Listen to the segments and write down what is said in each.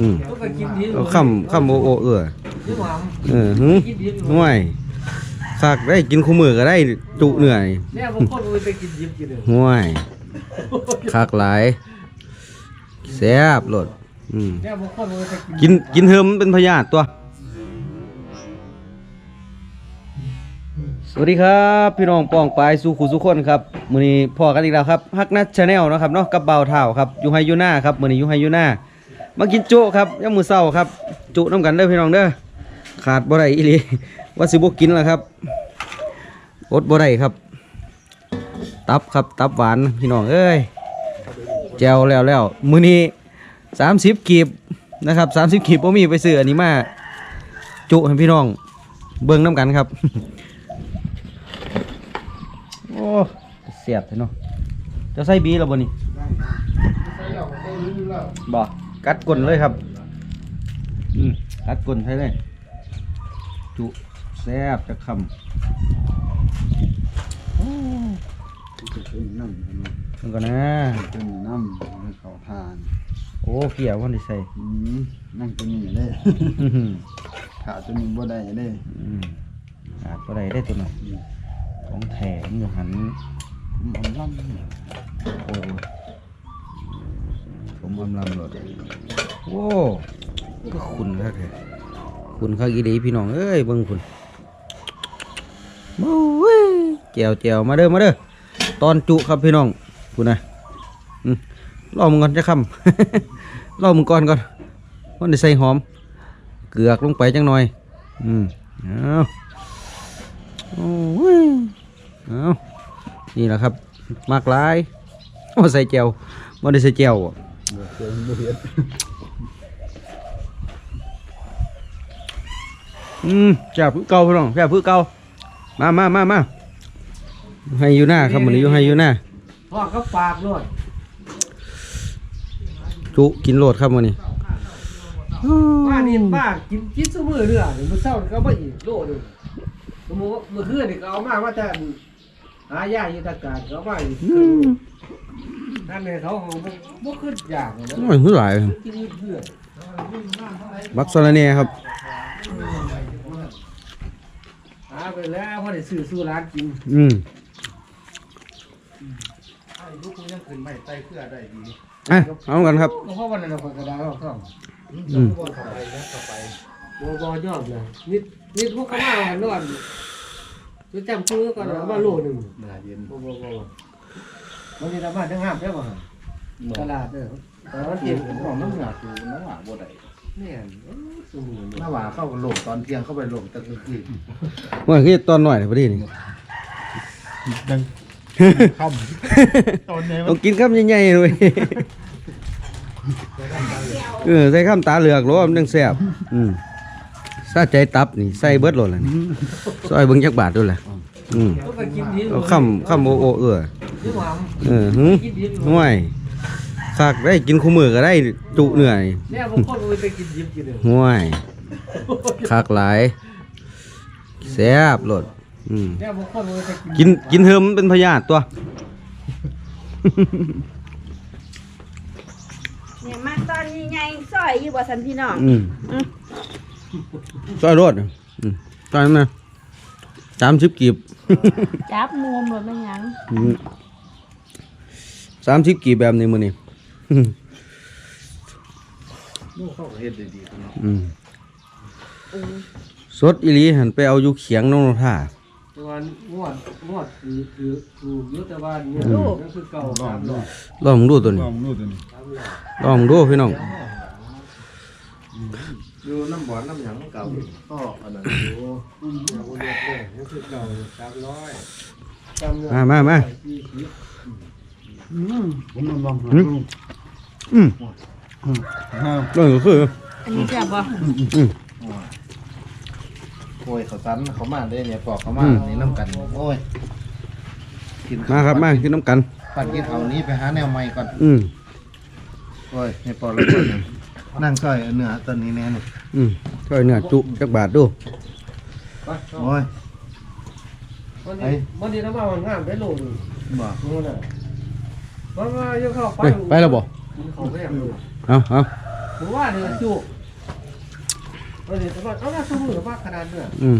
อืมก็ไปกินดีเอาคำคำโอโอเออที่หวังเออหึกินดีห่วยคากได้กินคู่มือก็ได้จุเหนื่อยแม่บางคนเอาไปกินดิบกินเลยห่วยคากหลายแซ่บโลดอืมแม่บางคนเอาไปกินกินกินเฮิมนเป็นพยาธิตัว สวัสดีครับพี่น้องป้องปลายสู่ขู่สุคนครับมื้อนี้พอกันอีกแล้วครับฮักนัทชาแนลนาะครับเนาะกับเบาเท่าครับอยู่ไฮยูน่าครับมื้อนี้อยู่ไฮยูน่า มากินจุครับยามมื้อเช้าครับ จุน้ำกันเด้อพี่น้องเด้อขาดบ่ได้อีหลีว่าสิบ่กินแล้วครับอดบ่ได้ครับ ตับครับตับหวานพี่น้องเอ้ยแจวแล้วแล้วมื้อนี้30กีบนะครับ30กีบบ่มีไปซื้ออันนี้มาจุให้พี่น้อง เบิ่งน้ำกันครับ โอ้เสียบเลยเนาะจะใส่บีแล้วบ่นี่บ่ กัดก้นเลยครับ อืมกัดก้นใช่เลย จุแซ่บจะคำโอ้นั่นก่อนนะเป็นน้ำเป็นเขาทาน โอ้เกี่ยววันที่ใส่อืมนั่งตัวนี้เลยอื้อหือขาตัวนี้บ่ได้เลยอืมอาจบ่ได้ได้ตัวหน่อยของแถมอยู่หันผมเอาล่ำโอ้ ผมอำลำหลดโอ้ก็คุณครับคุณข้ากีดีพี่น้องเอ้ยเบิ่งคุณโอ้ยแจวแจวมาเด้อมาเด้อตอนจุครับพี่น้องคุณนะอืมรอมึงก่อนจะคำรอมึงก่อนก่อนวันนี้ใส่หอม เกลือกลงไปจังหน่อย อืมเอาโอ้ยเอานี่แหละครับ มากหลายโอ้ใส่เจียวบ่ได้ใส่เจียวอะ เกินบ่เห็นอืมแซ่บคือเก่าพี่น้องแซ่บคือเก่ามามามามาให้อยู่หน้าครับมื้อนี้อยู่ให้อยู่หน้าพ่อก็ปากด้วยจุกินโลดครับมื้อนี้ป้านี่ป้ากินกินซุมื้อเด้อเดี๋ยวมื้อเช้าก็มาอีกโลนึงมื้อมื้อคืนนี่ก็เอามาว่าแต่หายาอยู่ตะการก็เอามาอีก อืมนั่นเนี่ยเขาของบ่บ่ขึ้นอย่างเลยนะโอ้ยคือหลายกินเพื่อนบักซอลาเน่ครับหาไปแล้วพอได้ซื้อสู้ร้านกินอืมไอ้ลูกมันยังขึ้นไม่ไตเพื่อได้ดีอะเอากันครับเพราะวันนั้นเราก็กระดาษเราซ่อมอืมบ่เข้าไปนะเข้าไปบ่บ่ยอมเลยนิดนิดพวกเขามาหันนอนจะจำชื่อก่อนเอามาโลหนึงเนื้อเย็นบ่บ่บ่วั นนี้เรามาทั้งห้ามได้บ่ฮะตลาดเด้อแต่ว่าเที่ยงของน้ำหนักอยู่น้ำหนักบ่ได้แม่นเอ้ยซุมื้อนี้น้ำหวาเข้ากับลงตอนเที่ยงเข้าไปลงตะกึกที่ว่าคือตอนหน่อยพอดีนี่ดังค่ำตอนนี้ต้องกินคำใหญ่ๆเลยเออใส่คำตาเหลือกโลมันจังแซ่บอืมซาใจตับนี่ใส่เบิดโลดล่ะนี่ซอยเบิ่งจักบาทด้วยล่ะอืมก็ไปกินดีเอาคำคำโอโอเออที่หวัง เออหึกินดีห่วยคากได้กินคู่มือก็ได้จุเหนื่อยแม่บางคนเอาไปกินดิบกินเลยห่วยคากหลายแซ่บโลดอืมแม่บางคนเอาไปกินกินกินเฮิมนเป็นพยาธิตัว เนี่ยมาตอนนี้ไงซอยอยู่บ่สันพี่น้อง อืมซอยรถอืมซอยมาสามสิบกีบจับมุมบ่แม่นหยัง สามสิบกีบแบบนี้มือนี่ลูกเข้ากับเฮ็ดได้ดีเนาะอืมสดอีหลีหันไปเอาอยู่เขียงน้องนท่าตัวงวดงวดคือคือถูกยุทธบาลเนี่ยนั่นคือเก่าสามร้อยลองมึงดูตัวนี้ลองดูตัวนี้ลองมึงดูพี่น้องอยู่น้ำบ่อน้ำหยังเก่าก็อันนั้นอยู่อืมอย่างวันเดียวเนี่ยนั่นคือเก่าสามร้อยจำเงินมามามา สี่สิบผมลองลองอืมอืมฮะเออคืออันนี้จับบ่อืมโอ้ยเขาซันเขามาได้เนี่ยปอกเขามานี่น้ำกันโอ้ยกินมาครับมากินน้ำกันปั่นกินเอานี้ไปหาแนวใหม่ก่อนอืมโอ้ยในปอแล้วก่อนนะนั่งซอยเนื้อตัวนี้แน่นี่อืมช่วยเนื้อจุจักบาทดูไปโอ้ยวันนี้วันนี้น้ำมันงามไปโลนึงบ่นู่นน่ะ มันมาเยอะเข้าไปไปไปแล้วบ่เขาไม่อยากดูเอาเอาผมว่าเนี่ยจุกเออเดี๋ยวตำรวจเอาหน้าสู้มือมากขนาดเนี่ยอืม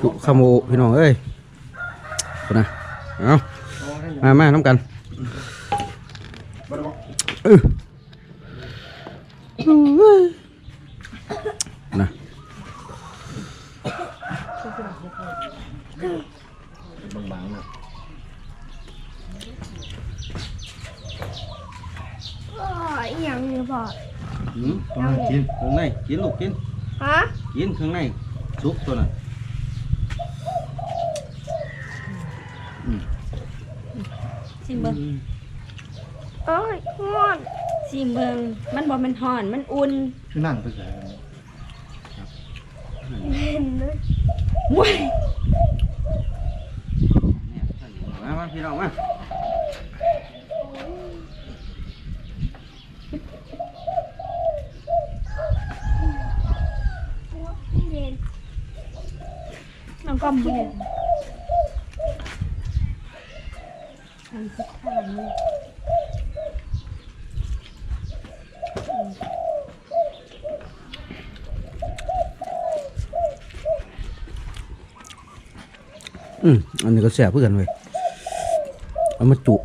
จุขโมยพี่น้องเอ้ยคนนะเอาเอาให้มามาน้ำกันเออนะบางๆนะ อ๋ออีหยังเนี่ยพ่ออืมต้องให้กินเครื่องในกินลูกกินฮะกินเครื่องในซุปตัวน่ะซิมเบิงเอ้ยง่วงซิมเบิงมันบ่แมันห่อน มันอุ่นคือนั่งไปใส่เห็นเลยว้ยมามาพี่น้องมา เย็น น้อง ก็บ่เห็นทำสักทางเลยอืมอันนี้ก็แสบเพื่อกันเว้ยเอามาจุ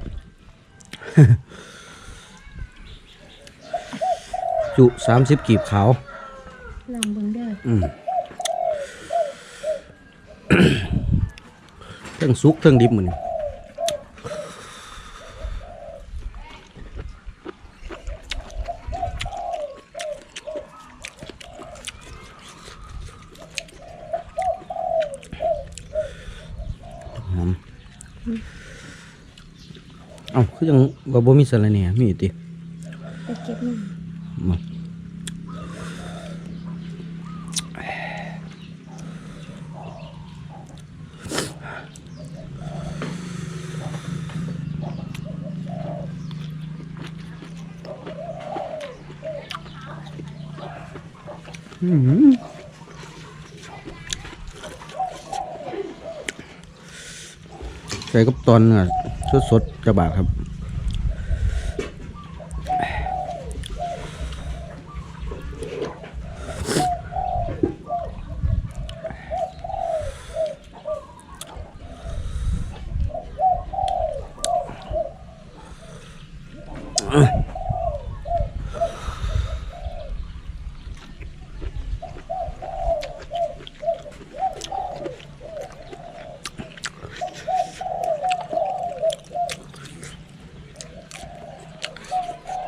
จุสามสิบกีบขาว ลองเบิ่งเด้อ อืม ทั้งซุกเทั้งดิบมือนหอมเอ้าคือยังบ่บ่มีสาระเนี่ยมีอยู่ติไปเก็บมัน ใส่กับตอนเนื้อสดๆจะบากครับ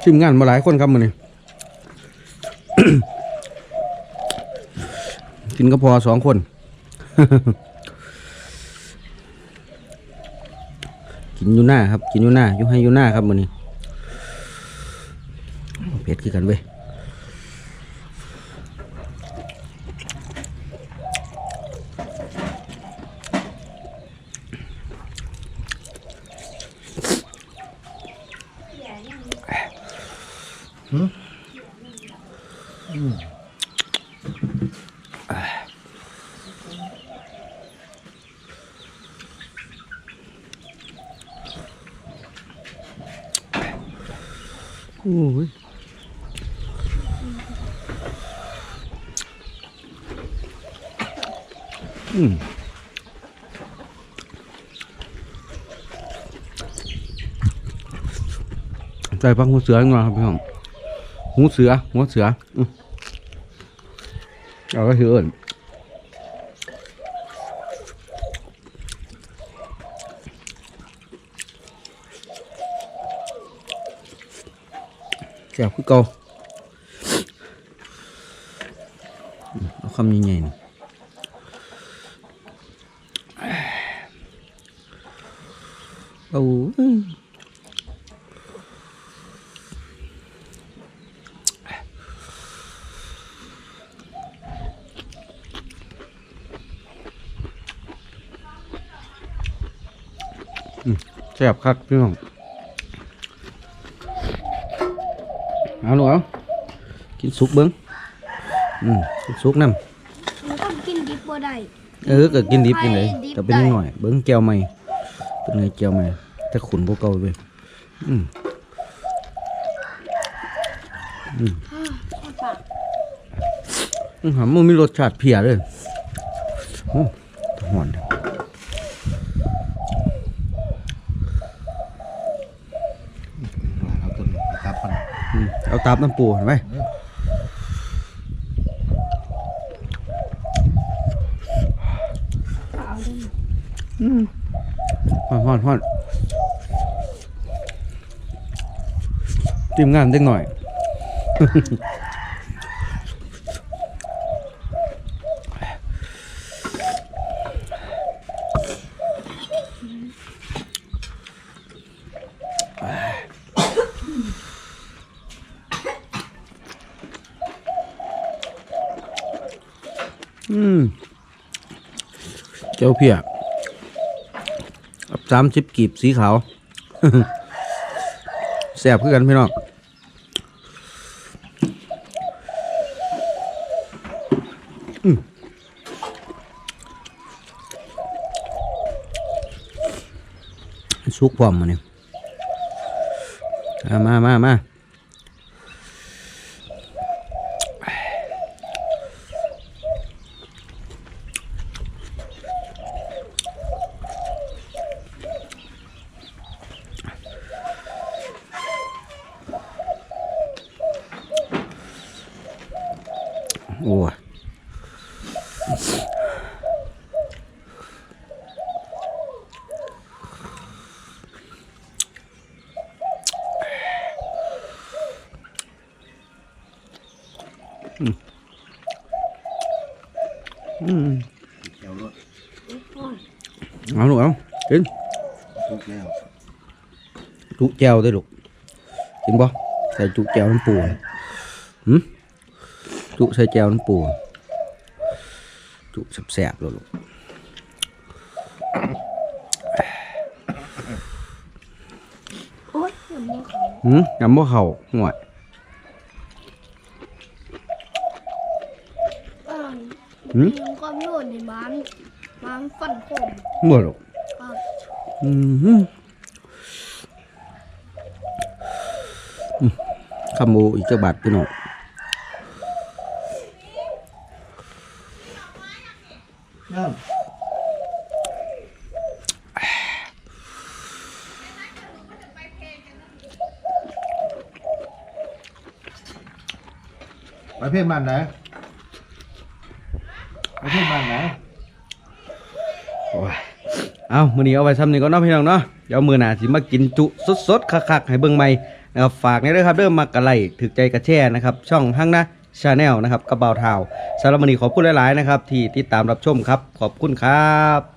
ทีมงานมาหลายคนครับมือนี่กินก็พอสองคน กินอยู่หน้าครับ กินอยู่หน้าอยู่ให้อยู่หน้าครับมือนี่เผ็ดคือกันเว้ย โอ้ยอืมใส่พักหูเสือหน่อยครั บพี่น้องหูเสือหัวเสืออืม เอาก็คือเอิญแซ่บคือเก่าอืมเอากินสุกเบิ้งอืมกินสุกน้ำมันต้องกินดิบบ่ได้เออก็กินดิบกินเลยแต่เป็นนิดหน่อย เบิ้งแก้วใหม่เป็นไงแก้วใหม่แต่ขุนพวกเก่าเลยอืมอืมอ้าปากอื้อหามันมีรสชาติเพียเลยโอ้หอนเอาตัวนี้ครับมัน อืม เอาตามน้ำปูเห็นไหมฮอนฮอนฮอนทีมงานเด็กหน่อย อืมเจ้าเพียสามสิบกีบสีขาวแสบคือกันพี่น้องสุกพร้อมมาเนี่ยมามามา มาโอ้ยอืมเดี๋ยวรถเอาลูก จุแจวได้ลูกกินบ่ใส่จุแจวน้ำปูหืมจุใส่แจวน้ำปู จุแสบๆเลยลูกโอ๊ยอย่ามาเขาหืมยำบ่เข่าห่วยอ่าหืมยังก็โยนในบ้านบ้านฟันคมบ่ลูกอ่าอืมหืมอืมคำโมอีกเจ้าบาทพี่น้อง ปเพ่งบ้านไหนไปเพ่งบ้านไหนโอ้ยเอามือนี้เอาไว้ซ้ำนี้ก็เนาะพี่น้องเนาะเดี๋ยวมือหน้าสิมากินจุสดๆคักๆให้เบิ่งใหม่นะครับฝากนี่ด้วยครับเริ่มมากระไลถึกใจกระแช่นะครับ ช่องห้างนะชาแนลนะครับกระเบาเทาสำหรับมื้อนี้ขอบคุณหลายๆนะครับ ที่ติดตามรับชมครับ ขอบคุณครับ